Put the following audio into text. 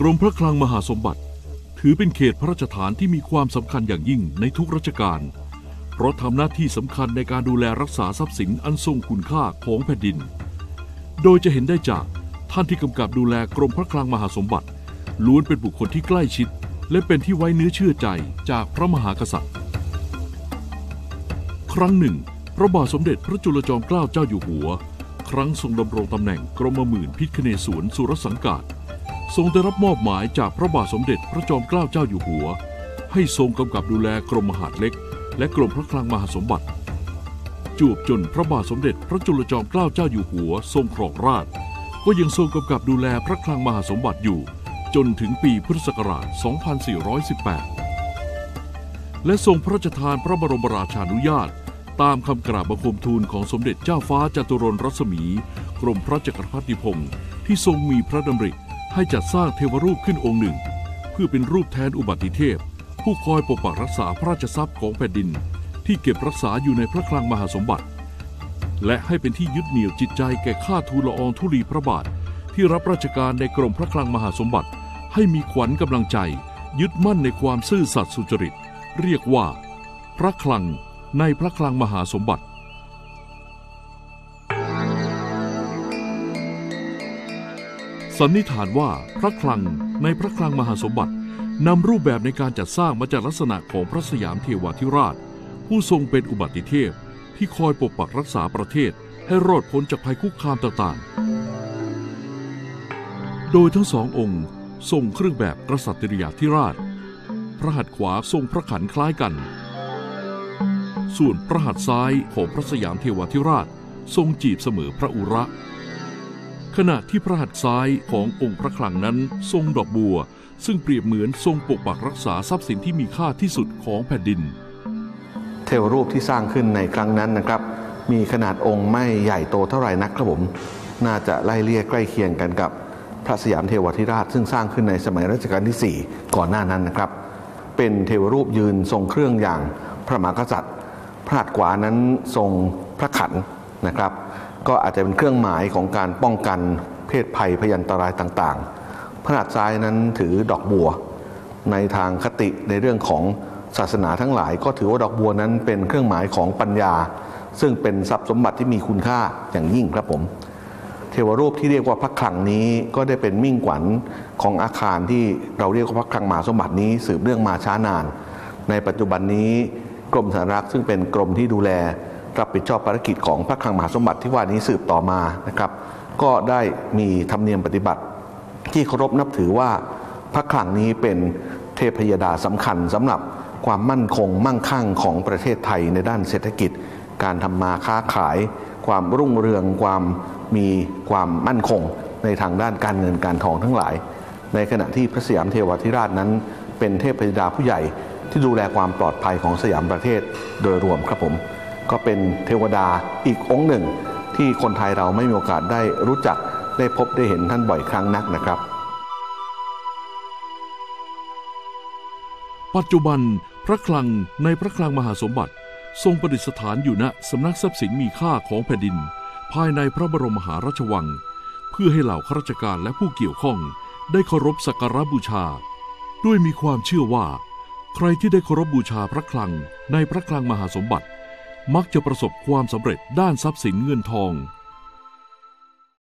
กรมพระคลังมหาสมบัติ ถือเป็นเขตพระราชฐานที่มีความสำคัญอย่างยิ่งในทุกราชการ เพราะทำหน้าที่สำคัญในการดูแลรักษาทรัพย์สินอันทรงคุณค่าของแผ่นดิน โดยจะเห็นได้จากท่านที่กำกับดูแลกรมพระคลังมหาสมบัติ ล้วนเป็นบุคคลที่ใกล้ชิด และเป็นที่ไว้เนื้อเชื่อใจจากพระมหากษัตริย์ ครั้งหนึ่ง พระบาทสมเด็จพระจุลจอมเกล้าเจ้าอยู่หัว ครั้งทรงดำรงตำแหน่งกรมหมื่นพิคเนศวรสุรสังกาศ ทรงได้รับมอบหมายจากพระบาทสมเด็จพระจอมเกล้าเจ้าอยู่หัว ให้ทรงกำกับดูแลกรมมหาดเล็ก และกรมพระคลังมหาสมบัติ จวบจนพระบาทสมเด็จพระจุลจอมเกล้าเจ้าอยู่หัว ทรงครองราชก็ยังทรงกำกับดูแลพระคลังมหาสมบัติอยู่ จนถึงปีพุทธศักราช 2418 และทรงพระราชทานพระบรมราชานุญาต ตามคำกราบบังคมทูลของสมเด็จเจ้าฟ้าจตุรนรัศมี กรมพระจักรพรรดิพงศ์ที่ทรงมีพระดำริ ให้จัดสร้างเทวรูปขึ้นองค์หนึ่ง เพื่อเป็นรูปแทนอุบัติเทพ ผู้คอยปกปักรักษาพระราชทรัพย์ของแผ่นดิน ที่เก็บรักษาอยู่ในพระคลังมหาสมบัติ และให้เป็นที่ยึดเหนี่ยวจิตใจแก่ข้าทูลละอองธุลีพระบาท ที่รับราชการในกรมพระคลังมหาสมบัติ ให้มีขวัญกำลังใจ ยึดมั่นในความซื่อสัตย์สุจริต เรียกว่า พระคลังในพระคลังมหาสมบัติ สันนิษฐานว่าพระคลังในพระคลังมหาสมบัตินำรูปแบบในการจัดสร้างมาจากลักษณะของพระสยามเทวาธิราช ผู้ทรงเป็นอุบัติเทพที่คอยปกปักรักษาประเทศให้รอดพ้นจากภัยคุกคามต่างๆ โดยทั้งสององค์ทรงเครื่องแบบกษัตริยาธิราช พระหัตถ์ขวาทรงพระขันคล้ายกัน ส่วนพระหัตถ์ซ้ายของพระสยามเทวาธิราช ทรงจีบเสมอพระอุระ ขณะที่พระหัตถ์ซ้ายขององค์พระคลังนั้นทรงดอกบัว ซึ่งเปรียบเหมือนทรงปกปักรักษาทรัพย์สินที่มีค่าที่สุดของแผ่นดิน เทวรูปที่สร้างขึ้นในครั้งนั้นนะครับ มีขนาดองค์ไม่ใหญ่โตเท่าไหร่นักครับผมน่าจะไล่เลี่ยใกล้เคียงกันกับพระสยามเทวทิราช ซึ่งสร้างขึ้นในสมัยรัชกาลที่ 4 ก่อนหน้านั้นนะครับ เป็นเทวรูปยืนทรงเครื่องอย่างพระมหากษัตริย์ พระหัตถ์ขวานั้นทรงพระขันนะครับ ก็อาจจะเป็นเครื่องหมายของการป้องกันเพศภัยพยันตรายต่างๆ พระหัตถ์ซ้ายนั้นถือดอกบัว ในทางคติในเรื่องของศาสนาทั้งหลาย ก็ถือว่าดอกบัวนั้นเป็นเครื่องหมายของปัญญา ซึ่งเป็นทรัพย์สมบัติที่มีคุณค่าอย่างยิ่งครับผม เทวรูปที่เรียกว่าพระคลังนี้ก็ได้เป็นมิ่งขวัญของอาคารที่เราเรียกว่าพระคลังมหาสมบัตินี้สืบเรื่องมาช้านาน ในปัจจุบันนี้กรมสารักษ์ซึ่งเป็นกรมที่ดูแล รับผิดชอบภารกิจของพระคลังมหาสมบัติที่ว่านี้สืบต่อมานะครับ ก็ได้มีธรรมเนียมปฏิบัติ ที่เคารพนับถือว่าพระคลังนี้เป็นเทพยดาสำคัญสำหรับความมั่นคงมั่งคั่งของประเทศไทยในด้านเศรษฐกิจ การทำมาค้าขาย ความรุ่งเรืองความมีความมั่นคงในทางด้านการเงินการทองทั้งหลาย ในขณะที่พระสยามเทวทิราชนั้น เป็นเทพยดาผู้ใหญ่ที่ดูแลความปลอดภัยของสยามประเทศโดยรวมครับผม ก็เป็นเทวดาอีกองค์หนึ่ง ที่คนไทยเราไม่มีโอกาสได้รู้จักได้พบได้เห็นท่านบ่อยครั้งนักนะครับ ปัจจุบันพระคลังในพระคลังมหาสมบัติ ทรงประดิษฐานอยู่ณสำนักทรัพย์สินมีค่าของแผ่นดิน ภายในพระบรมมหาราชวัง เพื่อให้เหล่าข้าราชการและผู้เกี่ยวข้อง ได้เคารพสักการบูชา ด้วยมีความเชื่อว่า ใครที่ได้เคารพบูชาพระคลังในพระคลังมหาสมบัติ มักจะประสบความสำเร็จด้านทรัพย์สินเงินทอง